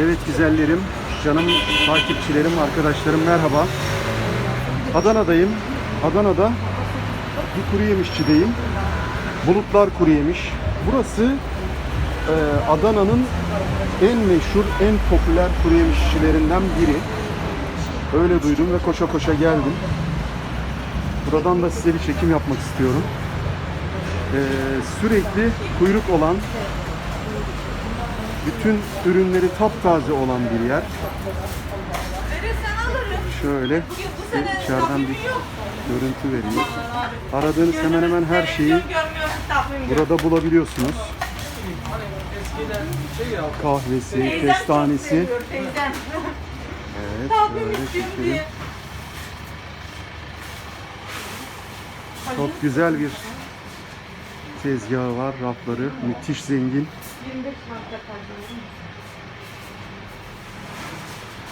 Evet güzellerim, canım takipçilerim, arkadaşlarım merhaba. Adana'dayım. Adana'da bir kuru yemişçideyim. Bulutlar Kuru Yemiş. Burası e, Adana'nın en meşhur, en popüler kuru yemişçilerinden biri. Öyle duydum ve koşa koşa geldim. Buradan da size bir çekim yapmak istiyorum. E, sürekli kuyruk olan bütün ürünleri taptaze olan bir yer. Şöyle sene içeriden bir görüntü vereyim. Aradığınız hemen hemen her şeyi burada bulabiliyorsunuz. Kahvesi, kestanesi. Evet, böyle diye. Çok güzel bir tezgahı var, rafları. Müthiş zengin. 25 Mart'ta kaldım.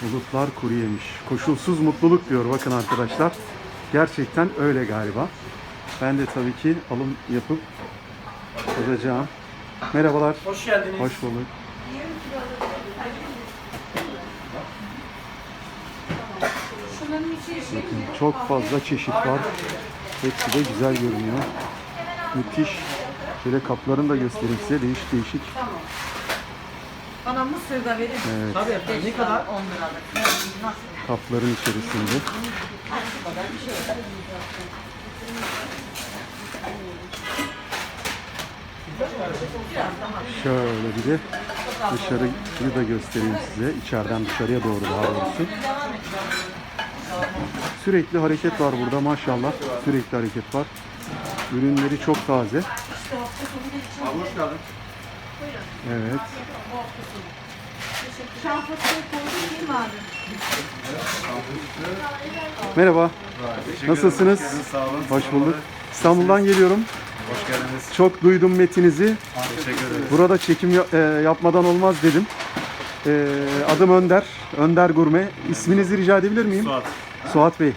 Bulutlar kuru yemiş. Koşulsuz mutluluk diyor bakın arkadaşlar. Gerçekten öyle galiba. Ben de tabii ki alım yapıp tadacağım. Merhabalar. Hoş geldiniz. Hoş bulduk. İçi Bakın çok fazla çeşit var. Hepsi de güzel görünüyor. Müthiş. Şöyle kaplarını da göstereyim size. Değişik değişik. Bana mısır da verin. Evet, Tabii efendim. Ne kadar? 10 liralık. Nasıl? kapların içerisinde. Şöyle bir de dışarıyı da göstereyim size. İçeriden dışarıya doğru daha doğrusu. Sürekli hareket var burada maşallah. Sürekli hareket var. Ürünleri çok taze. Hoş geldin. Evet. Abi? Merhaba. Nasılsınız? Sağ olun. Hoş bulduk. İstanbul'dan geliyorum. Hoş geldiniz. Çok duydum metinizi. Teşekkür ederiz. Burada çekim ya- e, yapmadan olmaz dedim. E, adım Önder. Önder Gurme. İsminizi rica edebilir miyim? Suat. Suat Bey.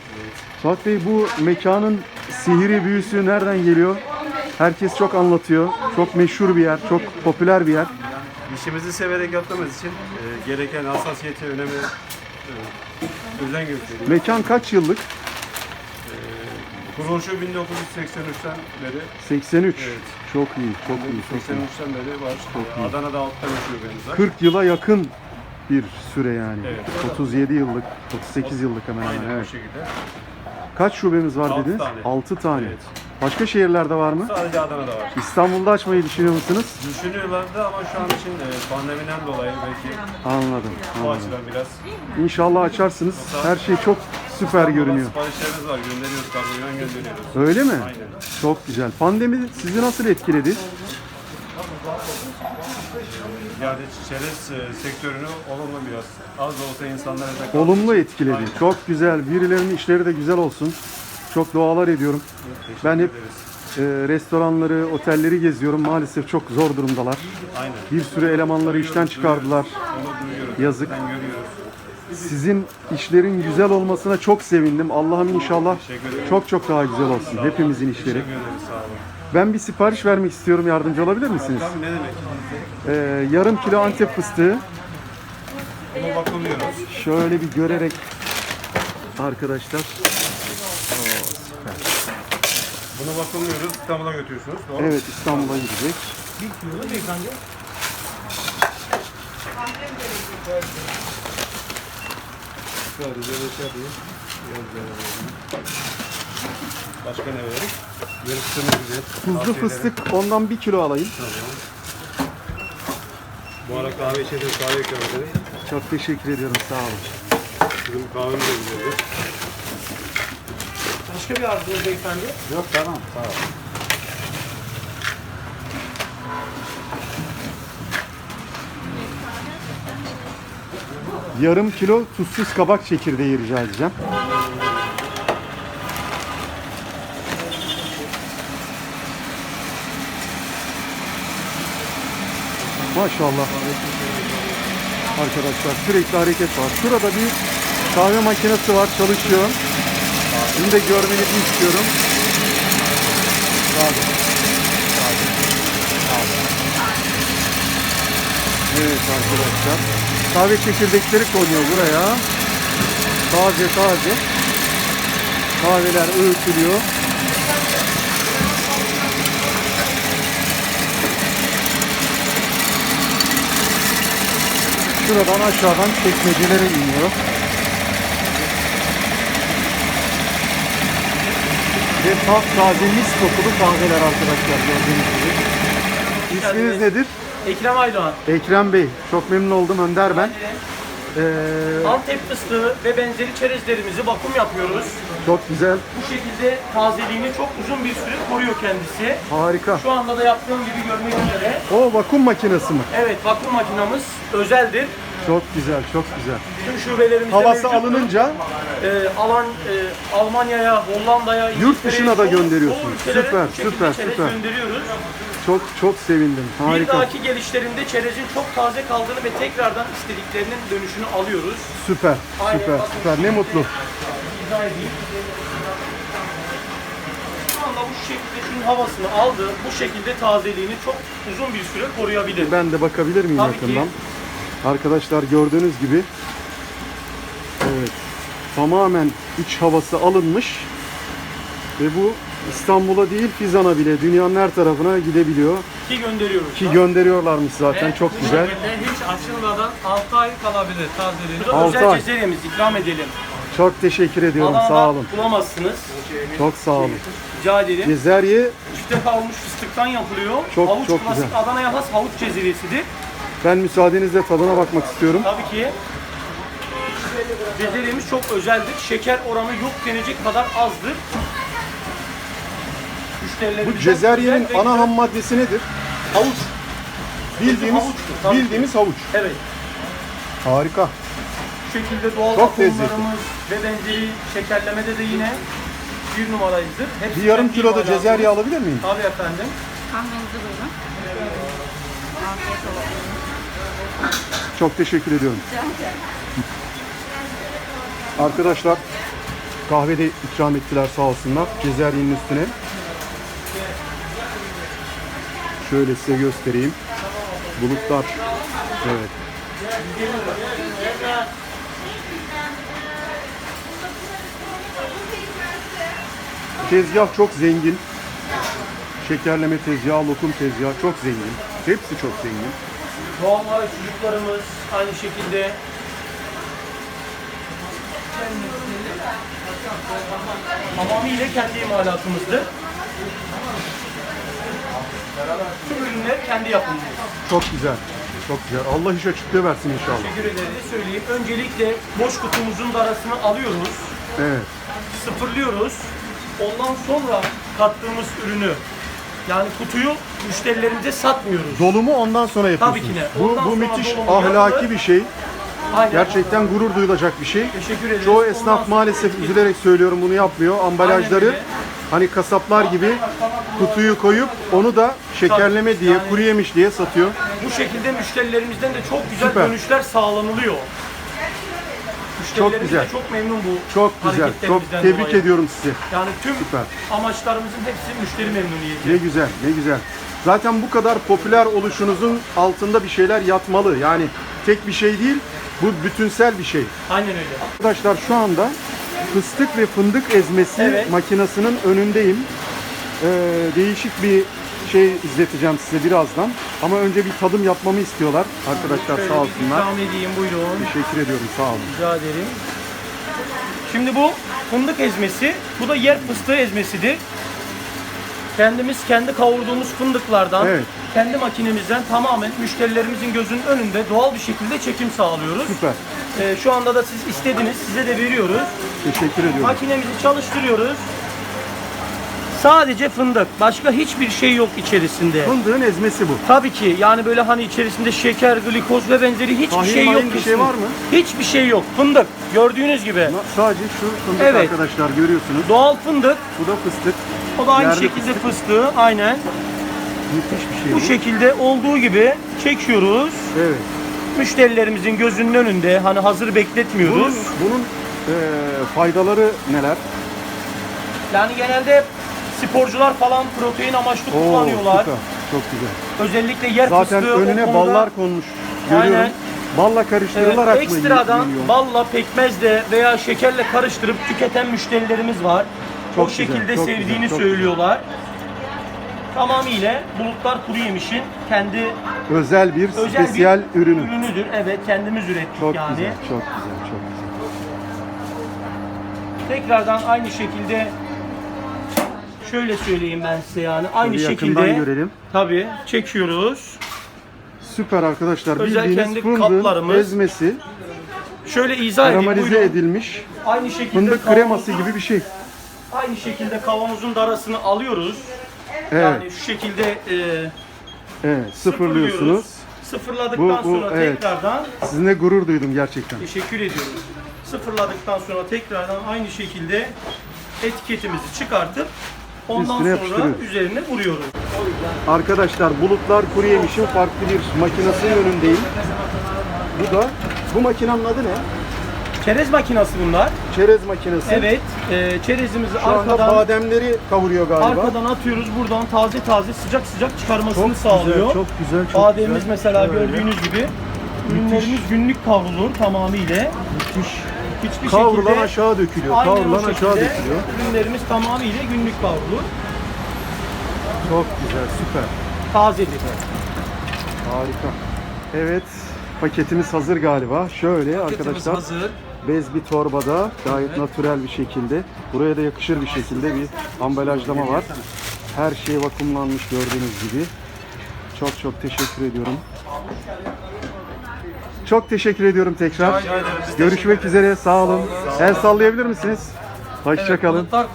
Suat Bey bu mekanın sihiri büyüsü nereden geliyor? Herkes çok anlatıyor. Çok meşhur bir yer, çok popüler bir yer. İşimizi severek yaptığımız için e, gereken hassasiyeti, önemi e, özen gösteriyor. Mekan kaç yıllık? Kuruluşu 1983'ten beri, 83. Evet. Çok iyi, çok iyi, çok iyi. 83'ten beri var. iyi. Adana'da altta şubemiz var. 40 yıla yakın bir süre yani. Evet. 37 yıllık, 38 yıllık hemen hemen. Aynen Evet. bu şekilde. Kaç şubemiz var Altı dediniz? tane. 6 tane. Evet. Başka şehirlerde var mı? Sadece Adana'da var. İstanbul'da açmayı düşünüyor musunuz? Düşünüyorlardı ama şu an için e, pandemiden dolayı belki Anladım. bu anladım. açıdan biraz İnşallah açarsınız. Her şey çok süper görünüyor. Siparişlerimiz var, gönderiyoruz, kargodan gönderiyoruz. Öyle mi? Aynen. Çok güzel. Pandemi sizi nasıl etkiledi? Yani çerez e, sektörünü olumlu biraz. Az da olsa insanlara da. Olumlu etkiledi. Çok güzel. Birilerinin işleri de güzel olsun. Çok dualar ediyorum. Teşekkür Ben hep e, restoranları, otelleri geziyorum. Maalesef çok zor durumdalar. Aynen. Bir sürü elemanları işten çıkardılar. Duyuyoruz. Yazık. Sizin işlerin güzel olmasına çok sevindim. Allah'ım inşallah çok çok daha güzel olsun. Hepimizin işleri. Ben bir sipariş vermek istiyorum. Yardımcı olabilir misiniz? Tabii ne demek? Ee, yarım kilo Antep fıstığı. Şöyle bir görerek arkadaşlar. Buna bakılıyoruz. İstanbul'a götürüyorsunuz. Doğru. Evet İstanbul'a gidecek. Sadece böyle şey yapayım. Biraz daha verelim. Başka ne verelim? Yarıştığımız gibi. Tuzlu Tavsiye ederim. fıstık ondan bir kilo alayım. Bu ara kahve içelim, kahve ikram edelim. Çok teşekkür ediyorum sağ olun. Bizim kahvemiz de güzeldir. Başka bir arzunuz beyefendi? Yok tamam sağ ol. Yarım kilo tuzsuz kabak çekirdeği rica edeceğim. Maşallah. Arkadaşlar sürekli hareket var. Şurada bir kahve makinesi var çalışıyor. Sizin de görmenizi istiyorum. Evet arkadaşlar. Kahve çekirdekleri konuyor buraya. Taze taze. Kahveler öğütülüyor. Şuradan aşağıdan çekmecelere iniyor. Ve taze mis kokulu kahveler arkadaşlar gördüğünüz gibi. İsminiz nedir? Ekrem Aydoğan. Ekrem Bey. Çok memnun oldum Önder ben. Ee, Antep fıstığı ve benzeri çerezlerimizi vakum yapıyoruz. çok güzel. Bu şekilde tazeliğini çok uzun bir süre koruyor kendisi. Harika. Şu anda da yaptığım gibi görmek üzere. O vakum makinesi mi? Evet vakum makinamız özeldir. Çok güzel, çok güzel. Tüm şubelerimizde Havası alınınca Ee, alan e, Almanya'ya, Hollanda'ya, Yurt dışına da İngiltere'ye, çoğu- gönderiyorsun. çoğu ülkelere Süper, süper, çerez süper. gönderiyoruz. çok çok sevindim. Bir Harika. dahaki gelişlerinde çerezin çok taze kaldığını ve tekrardan istediklerinin dönüşünü alıyoruz. Süper, Aynen, süper, bakın. süper. Ne mutlu. İzah edeyim. Şu anda bu şekilde şunun havasını aldı. Bu şekilde tazeliğini çok uzun bir süre koruyabilir. Ben de bakabilir miyim Tabii ki. yakından? Arkadaşlar gördüğünüz gibi Evet. Tamamen iç havası alınmış. Ve bu İstanbul'a değil Fizan'a bile dünyanın her tarafına gidebiliyor. Ki gönderiyoruz. Ki da. gönderiyorlarmış zaten Ve çok güzel. hiç açılmadan 6 ay kalabilir tazeliğini. Bu da Altı özel ay. cezeremiz ikram edelim. Çok teşekkür ediyorum. Adana'da Sağ olun. bulamazsınız. Çok sağ olun. Rica ederim. Cezerye Çifte kavrulmuş fıstıktan yapılıyor. Çok, havuç çok klasik güzel. Adana'ya has havuç cezeresidir. Ben müsaadenizle tadına bakmak istiyorum. Tabii ki. Cezeremiz çok özeldir. Şeker oranı yok denecek kadar azdır. Bu Müşterilerimizden cezeryenin ve ana güzel- ham maddesi nedir? havuç. Bildiğimiz havuçtur, tabii ki. bildiğimiz havuç. Evet. Harika. Bu şekilde doğal Çok lezzetli. ve benzeri şekerlemede de yine bir numarayızdır. Hepsi Bir yarım kendi kilo da imalatımız. cezerye alabilir miyim? Tabii efendim. Kahvenizi buyurun. Afiyet olsun. Çok teşekkür ediyorum. Arkadaşlar kahve de ikram ettiler sağ olsunlar. Cezeryenin üstüne. Şöyle size göstereyim. Bulutlar. Evet. Tezgah çok zengin. Şekerleme tezgahı, lokum tezgahı çok zengin. Hepsi çok zengin. Doğal mağara çocuklarımız aynı şekilde tamamıyla kendi imalatımızdır. Tüm ürünler kendi yapımımız. Çok güzel. Çok güzel. Allah iş açıklığı versin inşallah. Teşekkür ederiz. Söyleyeyim. Öncelikle boş kutumuzun darasını alıyoruz, Evet. sıfırlıyoruz. Ondan sonra kattığımız ürünü yani kutuyu müşterilerimize satmıyoruz. Dolumu ondan sonra yapıyorsunuz. Tabii ki de. Bu, Ondan bu sonra müthiş dolumu ahlaki yapılır. bir şey. Aynen. Gerçekten gurur duyulacak bir şey. Teşekkür ederiz. Çoğu Ondan esnaf sonra maalesef üzülerek söylüyorum bunu yapmıyor. Ambalajları öyle. hani kasaplar gibi kutuyu koyup onu da şekerleme diye, Yani- kuru yemiş diye satıyor. Bu şekilde müşterilerimizden de çok güzel Süper. dönüşler sağlanılıyor. Müşterilerimiz güzel. de çok memnun bu Çok güzel. Çok hareketlerimizden tebrik dolayı. ediyorum sizi. Yani tüm Süper. amaçlarımızın hepsi müşteri memnuniyeti. Ne güzel, ne güzel. Zaten bu kadar popüler oluşunuzun altında bir şeyler yatmalı. Yani tek bir şey değil, bu bütünsel bir şey. Aynen öyle. Arkadaşlar şu anda fıstık ve fındık ezmesi Evet. makinesinin önündeyim. Ee, değişik bir şey izleteceğim size birazdan. Ama önce bir tadım yapmamı istiyorlar arkadaşlar Şöyle sağ bir olsunlar. ikram edeyim buyurun. Teşekkür ediyorum sağ olun. Rica ederim. Şimdi bu fındık ezmesi, bu da yer fıstığı ezmesidir. Kendimiz kendi kavurduğumuz fındıklardan, Evet. kendi makinemizden tamamen müşterilerimizin gözünün önünde doğal bir şekilde çekim sağlıyoruz. Süper. Ee, şu anda da siz istediniz, size de veriyoruz. Teşekkür ediyorum. Makinemizi çalıştırıyoruz. Sadece fındık, başka hiçbir şey yok içerisinde. Fındığın ezmesi bu. Tabii ki yani böyle hani içerisinde şeker, glikoz ve benzeri hiçbir Tahin şey yok. bir şey var mı? Hiçbir şey yok. Fındık. Gördüğünüz gibi. Na- Sadece şu fındık Evet. arkadaşlar görüyorsunuz. Doğal fındık. Bu da fıstık. O da aynı Yerli şekilde fıstığı. Aynen. Müthiş bir şey Bu bu. şekilde olduğu gibi çekiyoruz. Evet. Müşterilerimizin gözünün önünde hani hazır Bunun, bekletmiyoruz. bunun e, faydaları neler? Yani genelde sporcular falan protein amaçlı Oo, kullanıyorlar. süper. çok güzel. Özellikle yer Zaten fıstığı önüne konuda- ballar konmuş. Görüyorum. Aynen. Balla Evet, karıştırılarak mı ekstradan yeniyor? balla, pekmezle veya şekerle karıştırıp tüketen müşterilerimiz var. Çok o güzel, şekilde çok sevdiğini güzel, çok söylüyorlar. Tamamıyla Bulutlar Kuru Yemiş'in kendi Özel bir özel spesiyel bir ürünü. ürünüdür. Evet, kendimiz ürettik Çok yani. güzel, çok güzel, çok güzel. Tekrardan aynı şekilde şöyle söyleyeyim ben size yani. Aynı Şöyle yakından şekilde görelim. tabii çekiyoruz. Süper arkadaşlar. Özel Bildiğiniz kendi fındığın kaplarımız. ezmesi, Şöyle izah edeyim. karamelize buyurun. edilmiş Aynı şekilde fındık kavanoz- kreması gibi bir şey. Aynı şekilde kavanozun darasını alıyoruz. Evet, Yani şu şekilde e, evet. Sıfırlıyorsunuz. Sıfırladıktan Bu- bu, sonra evet. tekrardan Sizinle gurur duydum gerçekten. teşekkür ediyoruz. Sıfırladıktan sonra tekrardan aynı şekilde etiketimizi çıkartıp ondan Üstüne sonra yapıştırıyoruz. üzerine vuruyoruz. Arkadaşlar bulutlar kuru yemişin farklı bir makinesinin önündeyim. Bu da bu makinenin adı ne? Çerez makinası bunlar. Çerez makinesi. Evet. E, çerezimizi Şu anda arkadan bademleri kavuruyor galiba. arkadan atıyoruz. Buradan taze taze sıcak sıcak çıkarmasını sağlıyor. güzel, çok güzel, çok Bademimiz güzel. mesela Böyle. gördüğünüz gibi ürünlerimiz günlük kavrulur tamamıyla. Müthiş. Hiçbir Kavrulan şekilde aşağı dökülüyor. aynen Kavrulan aşağı dökülüyor. ürünlerimiz tamamıyla günlük kavrulur. Çok güzel, süper. Tazedir. Harika. Evet, paketimiz hazır galiba. Şöyle Paketimiz arkadaşlar, hazır. bez bir torbada gayet natürel bir şekilde. Buraya da yakışır bir şekilde bir ambalajlama var. Her şey vakumlanmış gördüğünüz gibi. Çok çok teşekkür ediyorum. Çok teşekkür ediyorum tekrar. Rica Görüşmek üzere. Sağ olun. El sallayabilir misiniz? Hoşçakalın. Bulutlar